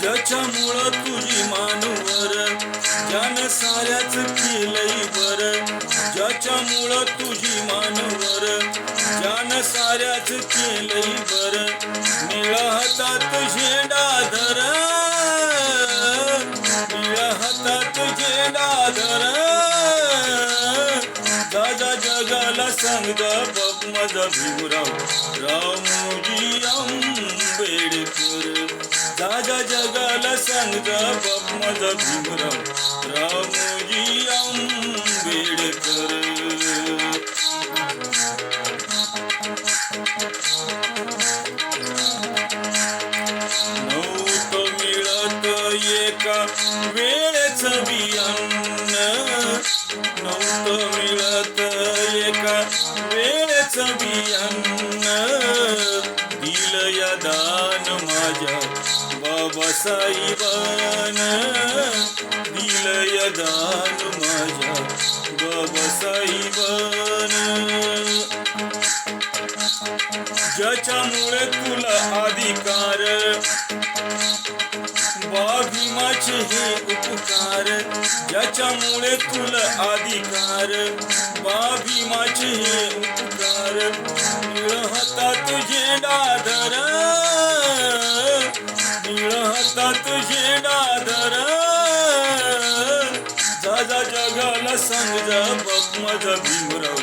ज्याच्यामुळं तुझी मानवर ज्यानं साऱ्याच केलंय बर. ज्याच्यामुळं तुझी मानवर ज्यानं साऱ्याच केलंय बर. निळा हातात झेंडा धर. झेंडा दादा जगाला सांग बाप माझा भीमराव रामोजी आंबेडकर. दादा जगाला सांग बाप माझा भीमराव रामोजी नव्हतं मिळत एका वेळेच बियान्न दिल या दान माझ्या बाबासाहेबान दिल या दान माझ्या बाबासाहेबान ज्याच्यामुळे तुला अधिकार हे उपकार. याच्यामुळे तुला अधिकार. बाभीमाचे हे उपकार. निळ तुझे झेंडा धर निळ हातात झेंडा धर जा जगाला सांग जा बाप माझा भीमराव.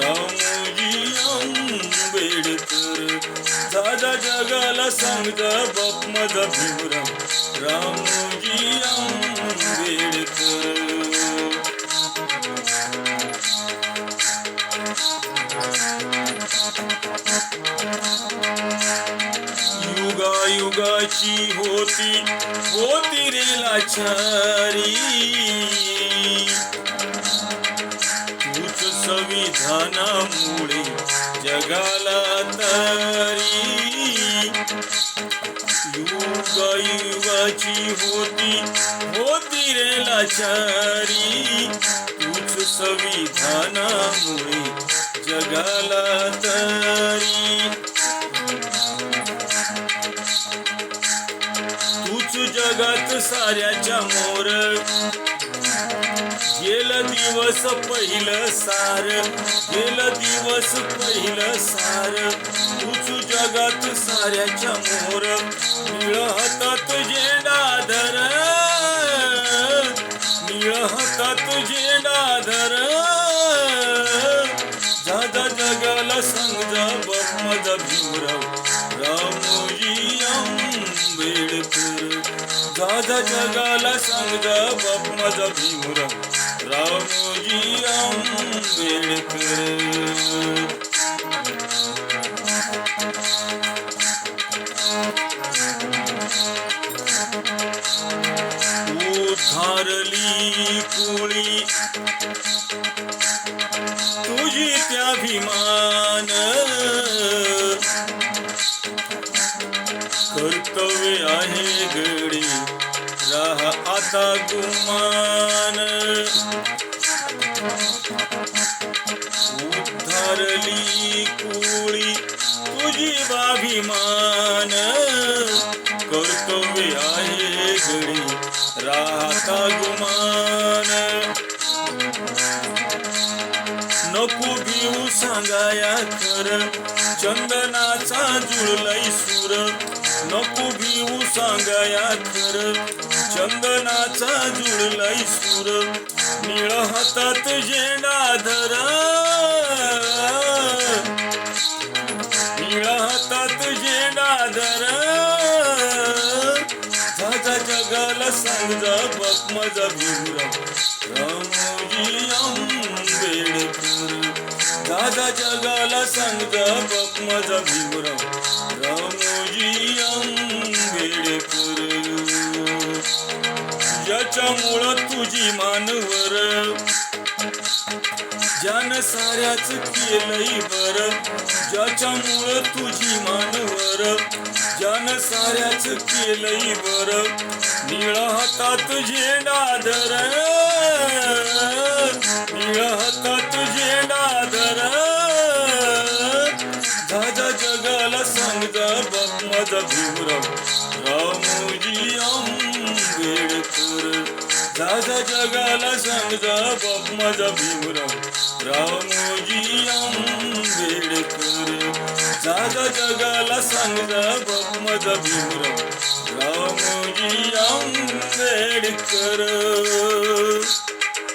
रामोजी आंबेडकर. जा जगाला सांग जा बाप माझा भीमराव. रामोजी आंबेडकर युगा होती होती रे लाचारी. तूच संविधानामुळे जगाला तरी युगाची होती होती रे लाचारी. तूच संविधानामुळे जगाला तरी. तूच जगात साऱ्याच्या मोर. गेलं दिवस पहिलं सार गेलं दिवस पहिलं सार. तूच जगात साऱ्याच्या मोर. बाप माझा भीमराव रामोजी आंबेडकर दादा जगाला सांग जा बाप माझा भीमराव रामोजी आंबेडकर उद्धारली कुळी तुझी त्याभिमान कर्तव्य आहे घडी. राह आता गुमान. उद्धारली कुळी तुझी बाभिमान कर्तव्य आहे घडी. राहता गुमान. नको भिऊ सांगाया खर. चंदनाचा जुळलय सूर. नको भिऊ सांगाया खर. चंदनाचा जुळलाय सूर. निळ हातात झेंडा धर. निळ हातात झेंडा धर. जागा जगाला सांग जा बाप माझा भीमराव. रामोजी आंबेडकर. दादा जगाला सांग जा बाप माझा भीमराव. रामोजी ज्याच्यामुळं तुझी मानवर. ज्यान साऱ्याच केलंय बर ज्याच्यामुळं तुझी मानवर. ज्यान साऱ्याच केलंय बर निळा हातात झेंडा धर. निळा हातात झेंडा धर. दादा जगाला सांगता बाप माझा भीमराव. दादा जगाला सांग जा बाप माझा भीमराव रामोजी आंबेडकर. दादा जगाला सांग जा बाप माझा भीमराव रामोजी आंबेडकर.